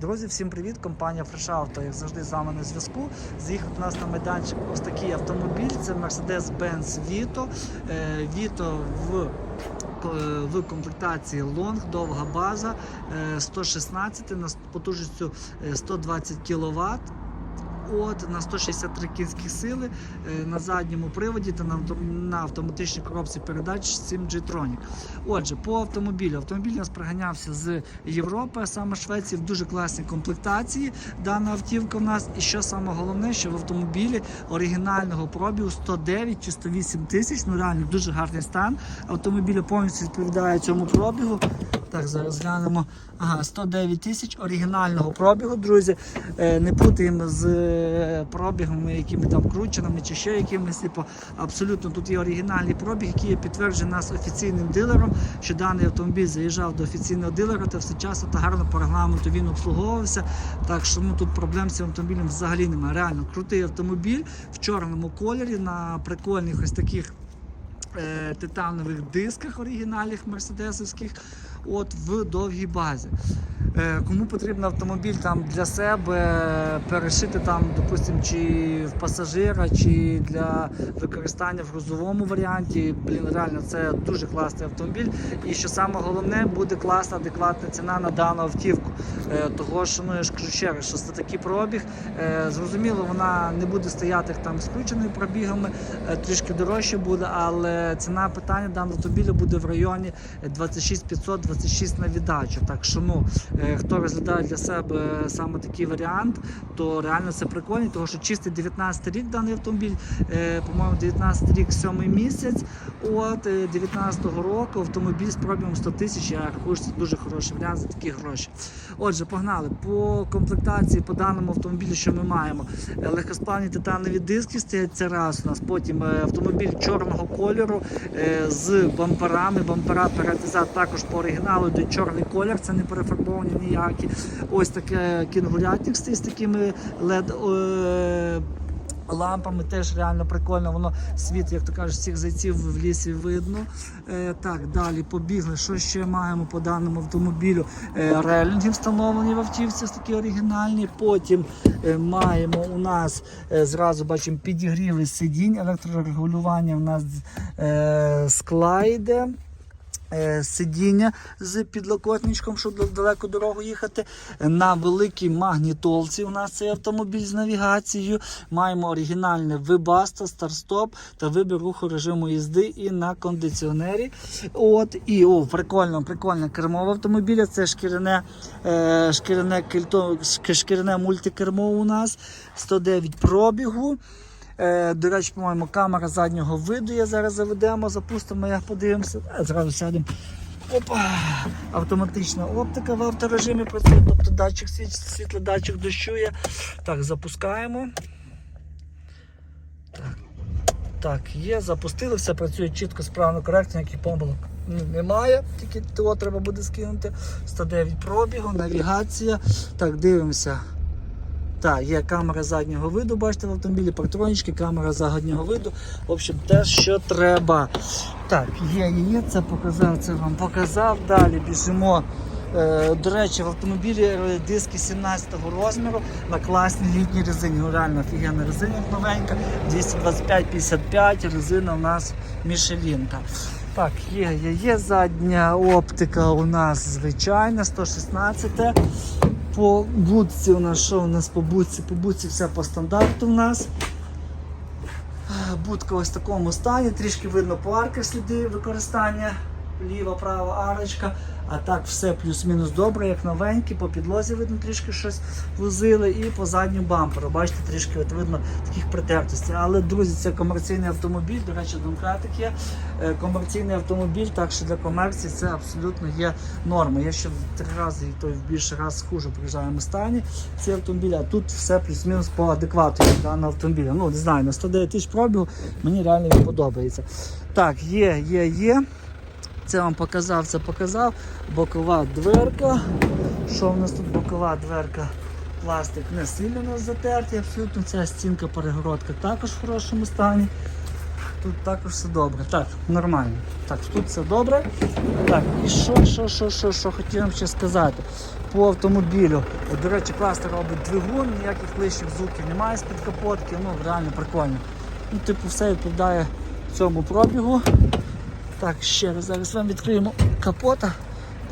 Друзі, всім привіт! Компанія Fresh Auto, як завжди з вами на зв'язку. Заїхав у нас на майданчик ось такий автомобіль. Це Mercedes-Benz Vito. Е, Vito в в комплектації Long, довга база, е, 116 на потужністю е, 120 кВт. От на 163 кінські сили е, на задньому приводі та на, автоматичній коробці передач 7G Tronic. Отже, по автомобілю. Автомобіль нас приганявся з Європи, саме Швеції, в дуже класній комплектації. Дана автівка в нас. І що саме головне, що в автомобілі оригінального пробігу 109 чи 108 тисяч. Ну реально дуже гарний стан. Автомобіль повністю відповідає цьому пробігу. Так, зараз глянемо. Ага, 109 тисяч оригінального пробігу, друзі. Е, не путаємо з е, пробігами, якими там крученими чи ще якимись. Типу, абсолютно тут є оригінальний пробіг, який підтверджений нас офіційним дилером, що даний автомобіль заїжджав до офіційного дилера та все часто та гарно по регламенту він обслуговувався. Так що ну, тут проблем з цим автомобілем взагалі немає. Реально крутий автомобіль в чорному кольорі на прикольних ось таких е, титанових дисках оригінальних мерседесовських, от в довгій базі. Е, Кому потрібен автомобіль там для себе перешити там, допустим, чи в пасажира, чи для використання в грузовому варіанті. Блін, реально це дуже класний автомобіль. І що саме головне, буде класна, адекватна ціна на дану автівку. Е, Того що ну я ж кажу ще раз, що це такий пробіг. Е, Зрозуміло, вона не буде стояти там з пробігами, трішки дорожче буде, але ціна питання даного автомобіля буде в районі 26 500 26 на віддачу. Так що ну е, хто розглядає для себе саме такий варіант, то реально це прикольно, тому що чистий 19 рік даний автомобіль, е, по-моєму, 19 рік, 7 місяць. От е, 19-го року автомобіль з пробігом 100 тисяч. Я рахую, це дуже хороший варіант за такі гроші. Отже, погнали по комплектації по даному автомобілю, що ми маємо. Е, Легкосплавні титанові диски стоять це раз у нас. Потім е, автомобіль чорного кольору е, з бамперами. Бампера перед зад також по оригіналу йде чорний колір, це не перефарбовані ніякі. Ось таке кінгурятник з такими е, Лампами теж реально прикольно, воно світ, як то кажуть, всіх зайців в лісі видно. Е, так, далі побігли. Що ще маємо по даному автомобілю? Е, релінги встановлені в автівці, такі оригінальні. Потім е, маємо у нас зразу бачимо підігріви сидінь, електрорегулювання у нас е. Е, Сидіння з підлокотничком, щоб далеко дорогу їхати. На великій магнітолці у нас цей автомобіль з навігацією. Маємо оригінальне вибаста, старт-стоп та вибір руху режиму їзди і на кондиціонері. От і о, прикольно, прикольне кермо в автомобілі. Це шкіряне, е, шкіряне, кільто, шкіряне мультикермо у нас 109 пробігу. Е, До речі, по-моєму, камера заднього виду. Я зараз заведемо, запустимо, як подивимося. Е, Зразу сядемо. Опа! Автоматична оптика в авторежимі працює, тобто датчик світ- світла, датчик дощу є. Так, запускаємо. Так, так, є, запустили, все працює чітко, справно, коректно, ніяких помилок немає. Тільки того треба буде скинути. 109 пробігу, навігація. Так, дивимося. Так, є камера заднього виду, бачите в автомобілі, партронічки, камера заднього виду. В общем, те, що треба. Так, є, є, це показав, це вам показав. Далі біжимо. Е, до речі, в автомобілі диски 17-го розміру на класній літній резині. Ну, реально офігенна резина новенька. 225-55, резина у нас Мішелінка. Так, є, є, є задня оптика у нас звичайна, 116 по будці у нас що у нас по будці? По будці все по стандарту у нас. Будка ось в такому стані, трішки видно по арках сліди використання. Ліва, права арочка, а так все плюс-мінус добре, як новенькі, по підлозі видно трішки щось возили і по задньому бамперу. Бачите, трішки от видно таких притертостей. Але, друзі, це комерційний автомобіль, до речі, Домкратик є. Е, Комерційний автомобіль, так що для комерції це абсолютно є норма. Я ще в три рази і то в більше раз хуже приїжджаємо стані ці автомобілі, а тут все плюс-мінус по адеквату даного автомобіля. Ну, не знаю, на 109 тисяч пробігу мені реально він подобається. Так, є, є, є. Це вам показав, це показав. Бокова дверка. Що в нас тут бокова дверка? Пластик не сильно у нас затертий, абсолютно. Ця стінка перегородка також в хорошому стані. тут також все добре. Так, нормально. Так, тут все добре. Так, і що, що, що, що, що хотів вам ще сказати по автомобілю. До речі, класно робить двигун, ніяких лишніх звуків немає з-під капотки, ну реально прикольно. Ну, типу, все відповідає цьому пробігу. Так, ще раз зараз вам відкриємо капота,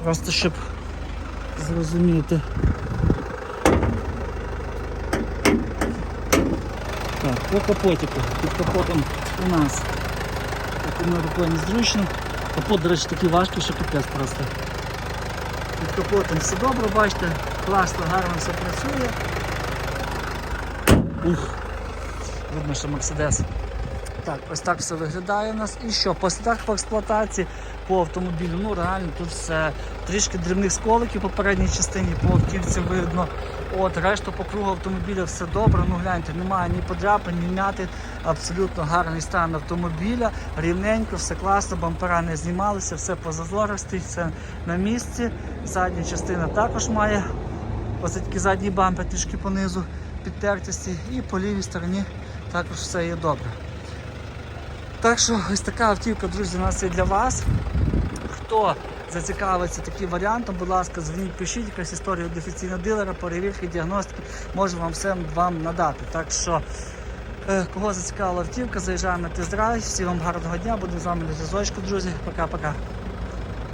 просто щоб зрозуміти. Так, по капотику. Під капотом у нас такою рукою незручно. Капот, до речі, такий важкий, що капець просто. Під капотом все добре, бачите, класно, гарно все працює. Ух, видно, що Мерседес. Так, ось так все виглядає у нас. І що? По слідах по експлуатації по автомобілю, ну реально тут все трішки дрібних сколиків по передній частині, по автівці видно. От, решту по кругу автомобіля все добре. Ну гляньте, немає ні подряпин, ні м'яти. Абсолютно гарний стан автомобіля, рівненько, все класно, бампера не знімалися, все по зазорах стоїть, все на місці. Задня частина також має ось такий задній бампер трішки понизу підтертості. І по лівій стороні також все є добре. Так що ось така автівка, друзі, у нас є для вас. Хто зацікавиться таким варіантом, будь ласка, дзвоніть, пишіть якась історія від офіційного дилера, перевірки, діагностики, можу вам все вам надати. Так що, е, кого зацікавила автівка, заїжджаємо на тест-драйв. Всім вам гарного дня, буду з вами на зв'язочку, друзі. Пока-пока.